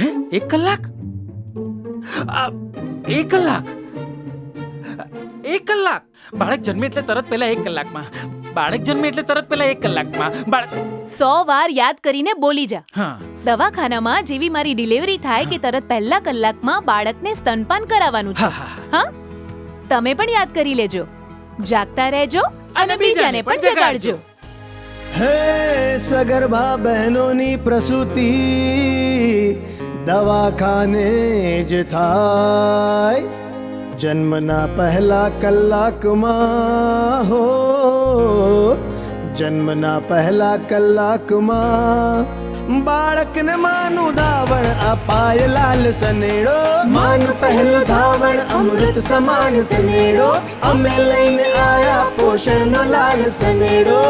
હે? એક કલાક? એક કલાક? એક કલાક? બાળક જન્મે એટલે તરત પહેલા એક કલાકમાં. બાળક જન્મે એટલે તરત પહેલા એક કલાકમાં. બાળક સો વાર યાદ કરીને બોલી જા. હા. દવાખાનામાં જેવી મારી ડિલિવરી થાય કે તરત પહેલા કલાકમાં બાળકને સ્તનપાન કરાવવાનું છે. હા? તમે પણ યાદ કરી લેજો. જાગતા રહેજો અને બીજાને પણ જગાડજો. હે સગર્ભા બહેનોની પ્રસૂતિ, દવાખાને જ થાય. જન્મના પહેલા કલાકમાં હો, જન્મના પહેલા કલાકમાં બાળકને માનું ધાવણ અપાય લાલ સનેડો. માનું પહેલું ધાવણ, અમૃત સમાન સનેડો. અમે લઈને આયા પોષણનો લાલ સનેડો.